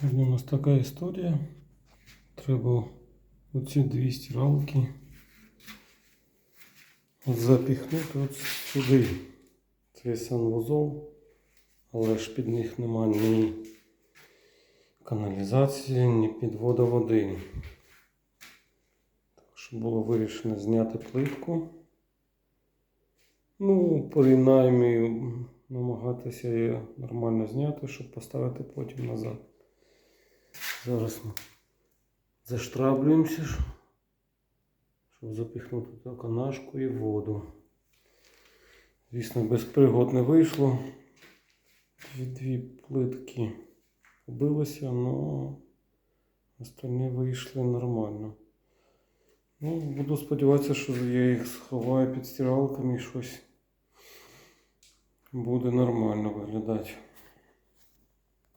Сьогодні у нас така історія. Треба оці дві стиралки запіхнути от сюди. Цей санвузол, але ж під них нема ні каналізації, ні підводу води. Так що було вирішено зняти плитку. Ну, принаймні намагатися її нормально зняти, щоб поставити потім назад. Зараз ми заштраблюємося, щоб запіхнути ту канашку і воду. Звісно, без пригод не вийшло. Дві плитки побилися, але остальні вийшли нормально. Ну, буду сподіватися, що я їх сховаю під стиралками і щось буде нормально виглядати.